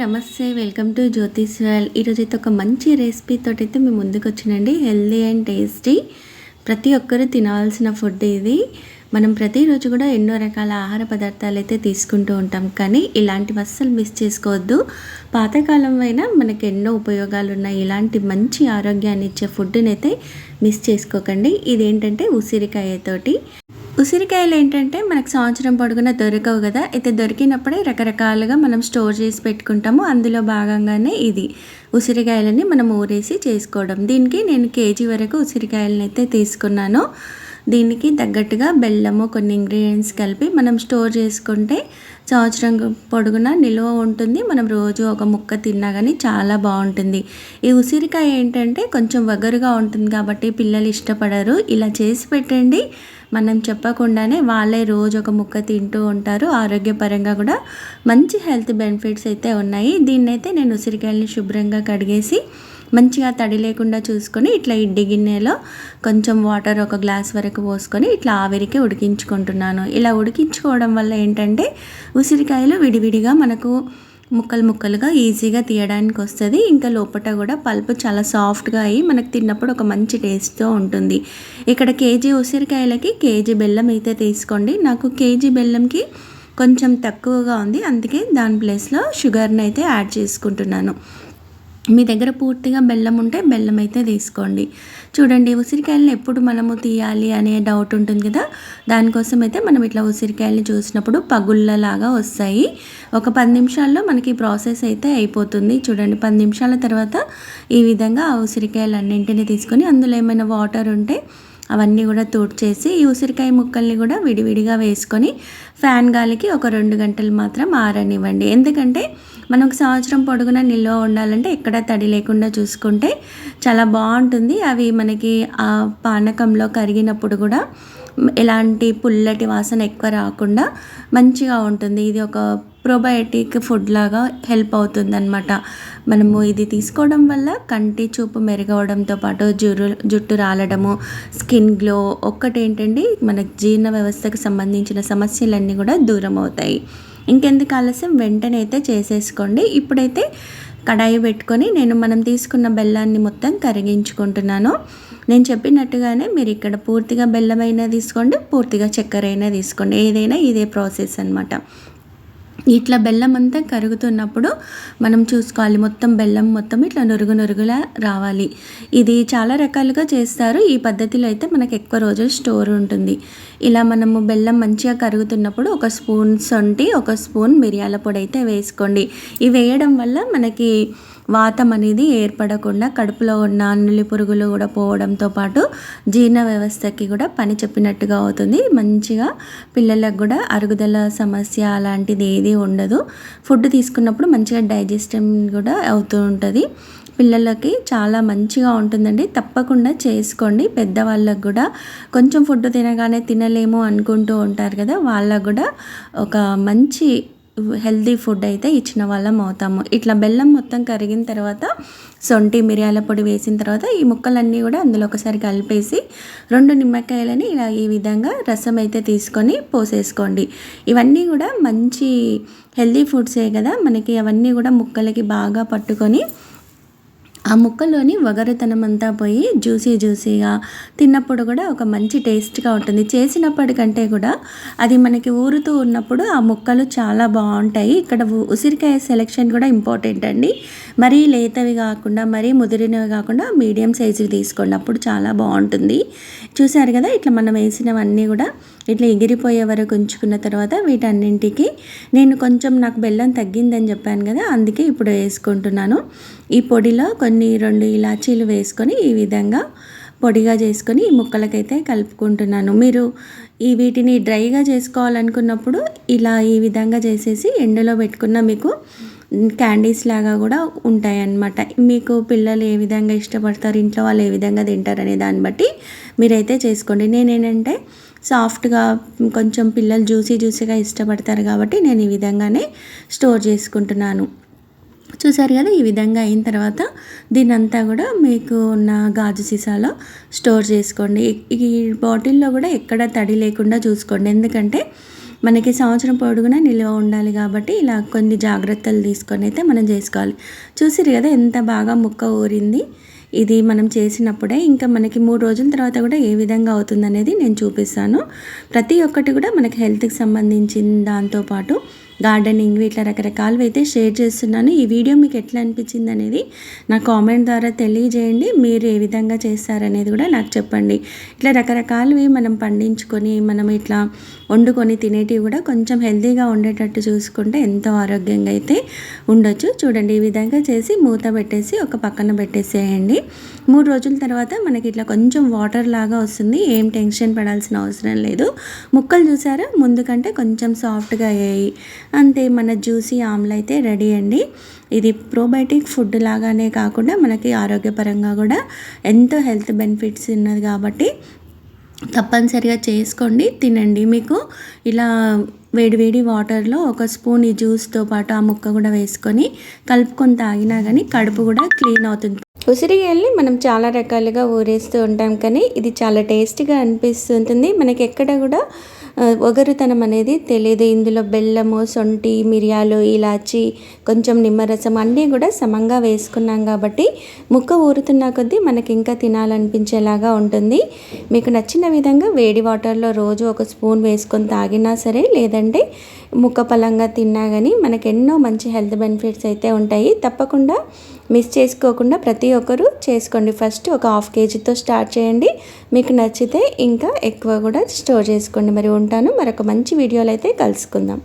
నమస్తే welcome to జ్యోతిష్ వరల్ ఈరోజు అయితే ఒక మంచి రెసిపీ తోటి అయితే మేము ముందుకు వచ్చినండి హెల్దీ అండ్ టేస్టీ ప్రతి ఒక్కరూ తినవలసిన ఫుడ్ ఇది. మనం ప్రతిరోజు కూడా ఎన్నో రకాల ఆహార పదార్థాలు అయితే తీసుకుంటూ ఉంటాం. కానీ ఇలాంటివి అస్సలు మిస్ చేసుకోవద్దు. పాతకాలం అయినా మనకు ఎన్నో ఉపయోగాలు ఉన్నాయి ఇలాంటి మంచి ఆరోగ్యాన్ని ఇచ్చే ఫుడ్ని అయితే మిస్ చేసుకోకండి. ఇదేంటంటే ఉసిరికాయతోటి. ఉసిరికాయలు ఏంటంటే మనకు సంవత్సరం పొడుగున దొరకవు కదా. అయితే దొరికినప్పుడే రకరకాలుగా మనం స్టోర్ చేసి పెట్టుకుంటాము. అందులో భాగంగానే ఇది. ఉసిరికాయలని మనం ఊరేసి చేసుకోవడం. దీనికి నేను కేజీ వరకు ఉసిరికాయలని అయితే తీసుకున్నాను. దీనికి తగ్గట్టుగా బెల్లము కొన్ని ఇంగ్రీడియంట్స్ కలిపి మనం స్టోర్ చేసుకుంటే సంవత్సరం పొడుగునా నిల్వ ఉంటుంది. మనం రోజు ఒక ముక్క తిన్నా కానీ చాలా బాగుంటుంది. ఈ ఉసిరికాయ ఏంటంటే కొంచెం వగరుగా ఉంటుంది కాబట్టి పిల్లలు ఇష్టపడరు. ఇలా చేసి పెట్టండి. మనం చెప్పకుండానే వాళ్ళే రోజు ఒక ముక్క తింటూ ఉంటారు. ఆరోగ్యపరంగా కూడా మంచి హెల్త్ బెనిఫిట్స్ అయితే ఉన్నాయి. దీన్నైతే నేను ఉసిరికాయలని శుభ్రంగా కడిగేసి మంచిగా తడి లేకుండా చూసుకొని ఇట్లా ఇడ్డి గిన్నెలో కొంచెం వాటర్ ఒక గ్లాస్ వరకు పోసుకొని ఇట్లా ఆవిరికి ఉడికించుకుంటున్నాను. ఇలా ఉడికించుకోవడం వల్ల ఏంటంటే ఉసిరికాయలు విడివిడిగా మనకు ముక్కలు ముక్కలుగా ఈజీగా తీయడానికి వస్తుంది. ఇంకా లోపల కూడా పల్పు చాలా సాఫ్ట్గా అయ్యి మనకు తిన్నప్పుడు ఒక మంచి టేస్ట్తో ఉంటుంది. ఇక్కడ కేజీ ఉసిరికాయలకి కేజీ బెల్లం అయితే తీసుకోండి. నాకు కేజీ బెల్లంకి కొంచెం తక్కువగా ఉంది. అందుకే దాని ప్లేస్లో షుగర్ని అయితే యాడ్ చేసుకుంటున్నాను. మీ దగ్గర పూర్తిగా బెల్లం ఉంటే బెల్లం అయితే తీసుకోండి. చూడండి ఉసిరికాయలను ఎప్పుడు మనము తీయాలి అనే డౌట్ ఉంటుంది కదా? దానికోసం అయితే మనం ఇట్లా ఉసిరికాయలు చూసినప్పుడు పగుళ్ళలాగా వస్తాయి. ఒక పది నిమిషాల్లో మనకి ప్రాసెస్ అయితే అయిపోతుంది. చూడండి పది నిమిషాల తర్వాత ఈ విధంగా ఆ ఉసిరికాయలు అన్నింటినీ తీసుకొని అందులో ఏమైనా వాటర్ ఉంటే అవన్నీ కూడా తూడ్చేసి ఈ ఉసిరికాయ ముక్కల్ని కూడా విడివిడిగా వేసుకొని ఫ్యాన్ గాలికి ఒక రెండు గంటలు మాత్రం ఆరనివ్వండి. ఎందుకంటే మనకు సంవత్సరం పొడుగున నిల్వ ఉండాలంటే ఎక్కడ తడి లేకుండా చూసుకుంటే చాలా బాగుంటుంది. అవి మనకి ఆ పానకంలో కరిగినప్పుడు కూడా ఎలాంటి పుల్లటి వాసన ఎక్కువ రాకుండా మంచిగా ఉంటుంది. ఇది ఒక ప్రోబయోటిక్ ఫుడ్ లాగా హెల్ప్ అవుతుంది అనమాట మనము ఇది తీసుకోవడం వల్ల కంటి చూపు మెరుగవడంతో పాటు జురు జుట్టు రాలడము స్కిన్ గ్లో ఒక్కటేంటండి? మన జీర్ణ వ్యవస్థకు సంబంధించిన సమస్యలన్నీ కూడా దూరం అవుతాయి ఇంకెందుకు ఆలస్యం? వెంటనే అయితే చేసేసుకోండి. ఇప్పుడైతే కడాయి పెట్టుకొని నేను మనం తీసుకున్న బెల్లాన్ని మొత్తం కరిగించుకుంటున్నాను. నేను చెప్పినట్టుగానే మీరు ఇక్కడ పూర్తిగా బెల్లమైనా తీసుకోండి పూర్తిగా చక్కెర అయినా తీసుకోండి. ఏదైనా ఇదే ప్రాసెస్ అనమాట ఇట్లా బెల్లం అంతా కరుగుతున్నప్పుడు మనం చూసుకోవాలి. మొత్తం బెల్లం మొత్తం ఇట్లా నురుగు నురుగులా రావాలి. ఇది చాలా రకాలుగా చేస్తారు. ఈ పద్ధతిలో అయితే మనకు ఎక్కువ రోజులు స్టోర్ ఉంటుంది. ఇలా మనము బెల్లం మంచిగా కరుగుతున్నప్పుడు ఒక స్పూన్ సొంటి ఒక స్పూన్ మిరియాల పొడి అయితే వేసుకోండి. ఇవి వేయడం వల్ల మనకి వాతం అనేది ఏర్పడకుండా కడుపులో ఉన్న అన్నులి పురుగులు కూడా పోవడంతో పాటు జీర్ణ వ్యవస్థకి కూడా పని చెప్పినట్టుగా అవుతుంది. మంచిగా పిల్లలకు కూడా అరుగుదల సమస్య అలాంటిది ఏది ఉండదు. ఫుడ్ తీసుకున్నప్పుడు మంచిగా డైజెషన్ కూడా అవుతూ ఉంటుంది. పిల్లలకి చాలా మంచిగా ఉంటుందండి. తప్పకుండా చేసుకోండి. పెద్దవాళ్ళకు కూడా కొంచెం ఫుడ్ తినగానే తినలేము అనుకుంటూ ఉంటారు కదా వాళ్ళకు కూడా ఒక మంచి హెల్దీ ఫుడ్ అయితే ఇచ్చిన వాళ్ళం అవుతాము. ఇట్లా బెల్లం మొత్తం కరిగిన తర్వాత సొంటి మిరియాల పొడి వేసిన తర్వాత ఈ ముక్కలన్నీ కూడా అందులో ఒకసారి కలిపేసి రెండు నిమ్మకాయలని ఇలా ఈ విధంగా రసం అయితే తీసుకొని పోసేసుకోండి. ఇవన్నీ కూడా మంచి హెల్దీ ఫుడ్సే కదా. మనకి అవన్నీ కూడా ముక్కలకి బాగా పట్టుకొని ఆ ముక్కలోని వగరుతనం అంతా పోయి జ్యూసీ జ్యూసీగా తిన్నప్పుడు కూడా ఒక మంచి టేస్ట్గా ఉంటుంది. చేసినప్పటికంటే కూడా అది మనకి ఊరుతూ ఉన్నప్పుడు ఆ ముక్కలు చాలా బాగుంటాయి. ఇక్కడ ఉసిరికాయ సెలెక్షన్ కూడా ఇంపార్టెంట్ అండి. మరీ లేతవి కాకుండా మరీ ముదిరినవి కాకుండా మీడియం సైజువి తీసుకోండి. అప్పుడు చాలా బాగుంటుంది. చూసారు కదా ఇట్లా మనం వేసినవన్నీ కూడా ఇట్లా ఎగిరిపోయే వరకు ఉంచుకున్న తర్వాత వీటన్నింటికి నేను కొంచెం నాకు బెల్లం తగ్గిందని చెప్పాను కదా అందుకే ఇప్పుడు వేసుకుంటున్నాను. ఈ పొడిలో కొన్ని రెండు ఇలాచీలు వేసుకొని ఈ విధంగా పొడిగా చేసుకొని ఈ ముక్కలకైతే కలుపుకుంటున్నాను. మీరు ఈ వీటిని డ్రైగా చేసుకోవాలనుకున్నప్పుడు ఇలా ఈ విధంగా చేసేసి ఎండలో పెట్టుకున్న మీకు క్యాండీస్ లాగా కూడా ఉంటాయి అన్నమాట మీకు పిల్లలు ఏ విధంగా ఇష్టపడతారు ఇంట్లో వాళ్ళు ఏ విధంగా తింటారు అనే దాన్ని బట్టి మీరైతే చేసుకోండి. నేనేంటంటే సాఫ్ట్గా కొంచెం పిల్లలు జ్యూసీ జ్యూసీగా ఇష్టపడతారు కాబట్టి నేను ఈ విధంగానే స్టోర్ చేసుకుంటున్నాను. చూసారు కదా ఈ విధంగా అయిన తర్వాత దీని అంతా కూడా మీకు ఉన్న గాజు సీసాలో స్టోర్ చేసుకోండి. ఈ బాటిల్లో కూడా ఎక్కడ తడి లేకుండా చూసుకోండి. ఎందుకంటే మనకి సంవత్సరం పొడుగునా నిల్వ ఉండాలి కాబట్టి ఇలా కొన్ని జాగ్రత్తలు తీసుకొని అయితే మనం చేసుకోవాలి. చూసిరు కదా ఎంత బాగా ముక్క ఊరింది. ఇది మనం చేసినప్పుడే ఇంకా మనకి మూడు రోజుల తర్వాత కూడా ఏ విధంగా అవుతుందనేది నేను చూపిస్తాను. ప్రతి ఒక్కటి కూడా మనకి హెల్త్కి సంబంధించిన దాంతోపాటు గార్డెనింగ్ ఇట్లా రకరకాలు అయితే షేర్ చేస్తున్నాను. ఈ వీడియో మీకు ఎట్లా అనిపించింది అనేది నా కామెంట్ ద్వారా తెలియజేయండి. మీరు ఏ విధంగా చేస్తారనేది కూడా నాకు చెప్పండి. ఇట్లా రకరకాలవి మనం పండించుకొని మనం ఇట్లా వండుకొని తినేటివి కూడా కొంచెం హెల్తీగా ఉండేటట్టు చూసుకుంటే ఎంతో ఆరోగ్యంగా అయితే ఉండొచ్చు. చూడండి ఈ విధంగా చేసి మూత పెట్టేసి ఒక పక్కన పెట్టేసేయండి. మూడు రోజుల తర్వాత మనకి ఇట్లా కొంచెం వాటర్ లాగా వస్తుంది. ఏం టెన్షన్ పడాల్సిన అవసరం లేదు. ముక్కలు చూసారా? ముందు కంటే కొంచెం సాఫ్ట్గా అయ్యాయి. అంతే మన జ్యూసీ ఆమ్ల అయితే రెడీ అండి. ఇది ప్రోబయోటిక్ ఫుడ్ లాగానే కాకుండా మనకి ఆరోగ్యపరంగా కూడా ఎంతో హెల్త్ బెనిఫిట్స్ ఉన్నది కాబట్టి తప్పనిసరిగా చేసుకోండి తినండి. మీకు ఇలా వేడివేడి వాటర్లో ఒక స్పూన్ ఈ జ్యూస్తో పాటు ఆ ముక్క కూడా వేసుకొని కలుపుకొని తాగినా కానీ కడుపు కూడా క్లీన్ అవుతుంది. ఉసిరిగాయల్ని మనం చాలా రకాలుగా ఊరేస్తూ ఉంటాం కానీ ఇది చాలా టేస్టీగా అనిపిస్తుంటుంది. మనకి ఎక్కడ కూడా ఒగరుతనం అనేది తెలియదు ఇందులో బెల్లము సొంటి మిరియాలు ఇలాచి కొంచెం నిమ్మరసం అన్నీ కూడా సమంగా వేసుకున్నాం కాబట్టి ముక్క ఊరుతున్న కొద్దీ మనకి ఇంకా తినాలనిపించేలాగా ఉంటుంది. మీకు నచ్చిన విధంగా వేడి వాటర్లో రోజు ఒక స్పూన్ వేసుకొని తాగినా సరే లేదంటే ముక్క పలంగా తిన్నా కానీ మనకు ఎన్నో మంచి హెల్త్ బెనిఫిట్స్ అయితే ఉంటాయి. తప్పకుండా మిస్ చేసుకోకుండా ప్రతి ఒక్కరూ చేసుకోండి. ఫస్ట్ ఒక హాఫ్ కేజీతో స్టార్ట్ చేయండి. మీకు నచ్చితే ఇంకా ఎక్కువ కూడా స్టోర్ చేసుకోండి. మరి ఉంటాను. మరొక మంచి వీడియోలు అయితే కలుసుకుందాం.